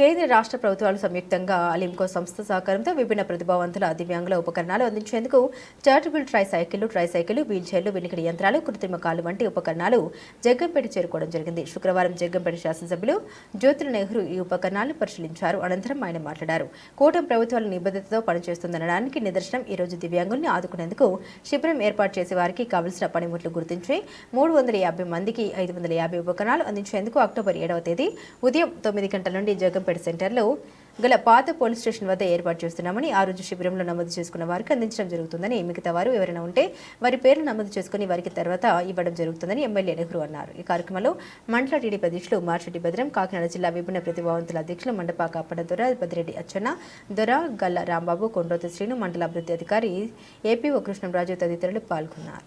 కేంద్ర రాష్ట్ర ప్రభుత్వాలు సంయుక్తంగా అలింకో సంస్థ సహకారంతో విభిన్న ప్రతిభావంతుల దివ్యాంగుల ఉపకరణాలు అందించేందుకు చార్టబుల్ ట్రై సైకిళ్ళు ట్రై సైకిళ్ళు వీల్ చైర్లు వినికిడి యంత్రాలు కృత్రిమ కాలు వంటి ఉపకరణాలు జగ్గంపేట చేరుకోవడం జరిగింది. శుక్రవారం జగ్గంపేట శాసనసభ్యులు జ్యోతుల నెహ్రూ ఈ ఉపకరణాలను పరిశీలించారు. అనంతరం ఆయన మాట్లాడారు. కూటమి ప్రభుత్వాల నిబద్ధతతో పనిచేస్తుందనడానికి నిదర్శనం ఈ రోజు దివ్యాంగుల్ని ఆదుకునేందుకు శిబిరం ఏర్పాటు చేసే వారికి కావలసిన పనిముట్లు గుర్తించి మూడు వందల యాభై మందికి ఐదు వందల యాభై ఉపకరణాలు అందించేందుకు అక్టోబర్ ఏడవ తేదీ ఉదయం తొమ్మిది గంటల నుండి జగ్గంపేట సెంటర్లో గల పాత పోలీస్ స్టేషన్ వద్ద ఏర్పాటు చేస్తున్నామని ఆరోగ్య శిబిరంలో నమోదు చేసుకున్న వారికి అందించడం జరుగుతుందని మిగతా వారు ఎవరైనా ఉంటే వారి పేర్లు నమోదు చేసుకుని వారికి తర్వాత ఇవ్వడం జరుగుతుందని ఎమ్మెల్యే నెహ్రూ అన్నారు. ఈ కార్యక్రమంలో మండల టీడీపీ అధ్యక్షులు మార్చెట్టి భద్రం కాకినాడ జిల్లా విభిన్న ప్రతిభావంతుల అధ్యక్షులు మండపాక అప్పన దొర బదిరెడ్డి అచ్చన్న దొర గల్ల రాంబాబు కొండోతి శ్రీను మండల అభివృద్ధి అధికారి ఏపీఓ కృష్ణంరాజు తదితరులు పాల్గొన్నారు.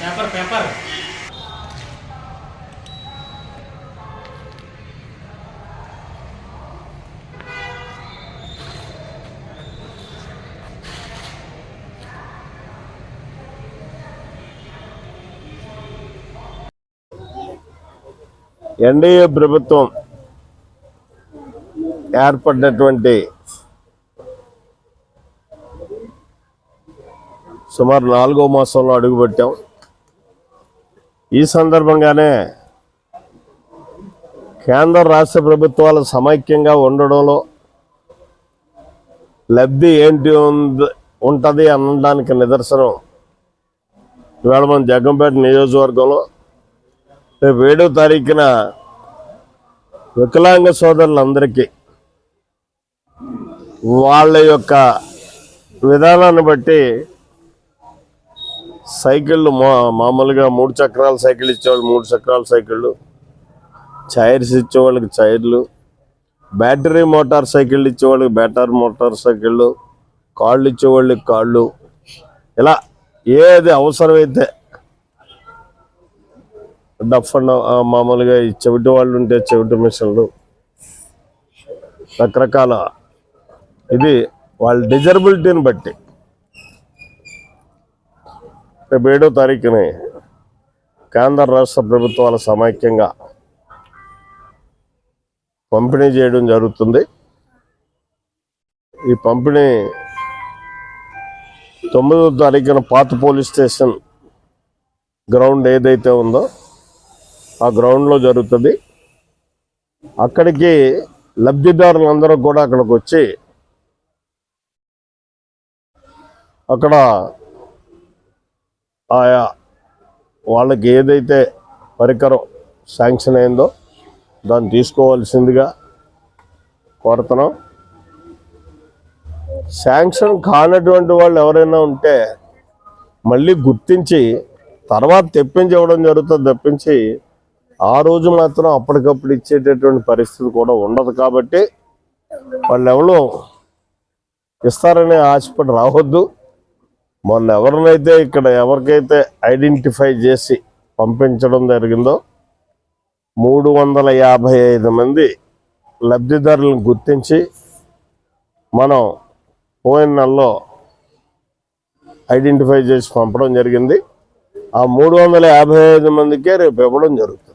paper paper NDA ప్రభుత్వం ఏర్పడినటువంటి సుమారు నాలుగో మాసంలో అడుగుపెట్టాం. ఈ సందర్భంగానే కేంద్ర రాష్ట్ర ప్రభుత్వాలు సమైక్యంగా ఉండడంలో లబ్ధి ఏంటి ఉంది ఉంటుంది అనడానికి నిదర్శనం ఇవాళ మన జగ్గంపేట నియోజకవర్గంలో. రేపు ఏడో తారీఖున వికలాంగ సోదరులందరికీ వాళ్ళ యొక్క విధానాన్ని బట్టి సైకిళ్ళు మా మామూలుగా మూడు చక్రాల సైకిల్ ఇచ్చేవాళ్ళు మూడు చక్రాల సైకిళ్ళు. చైర్స్ ఇచ్చేవాళ్ళకి చైర్లు బ్యాటరీ మోటార్ సైకిళ్ళు ఇచ్చేవాళ్ళకి బ్యాటరీ మోటార్ సైకిళ్ళు. కాళ్ళు ఇచ్చేవాళ్ళకి కాళ్ళు. ఇలా ఏది అవసరమైతే డఫ్ అండ్ మామూలుగా ఈ చెవిటి వాళ్ళు ఉంటే చెవిటి మిషన్లు. రకరకాల ఇది వాళ్ళ డిజరబిలిటీని బట్టి. రేపు ఏడో తారీఖుని కేంద్ర రాష్ట్ర ప్రభుత్వాల సమైక్యంగా పంపిణీ చేయడం జరుగుతుంది. ఈ పంపిణీ తొమ్మిదో తారీఖున పాత పోలీస్ స్టేషన్ గ్రౌండ్ ఏదైతే ఉందో ఆ గ్రౌండ్లో జరుగుతుంది. అక్కడికి లబ్ధిదారులందరూ కూడా అక్కడికి వచ్చి అక్కడ ఆయా వాళ్ళకి ఏదైతే పరికరం శాంక్షన్ అయిందో దాన్ని తీసుకోవాల్సిందిగా కోరుతున్నాం. శాంక్షన్ కానటువంటి వాళ్ళు ఎవరైనా ఉంటే మళ్ళీ గుర్తించి తర్వాత తెప్పించి ఇవ్వడం జరుగుతుంది తప్పించి ఆ రోజు మాత్రం అప్పటికప్పుడు ఇచ్చేటటువంటి పరిస్థితి కూడా ఉండదు కాబట్టి వాళ్ళు ఎవరు ఇస్తారనే ఆశపడి రావద్దు. మొన్న ఎవరినైతే ఇక్కడ ఎవరికైతే ఐడెంటిఫై చేసి పంపించడం జరిగిందో మూడు వందల యాభై ఐదు మంది లబ్ధిదారులను గుర్తించి మనం పోయిన నెలలో ఐడెంటిఫై చేసి పంపడం జరిగింది. ఆ మూడు వందల యాభై ఐదు మందికే రేపు ఇవ్వడం జరుగుతుంది.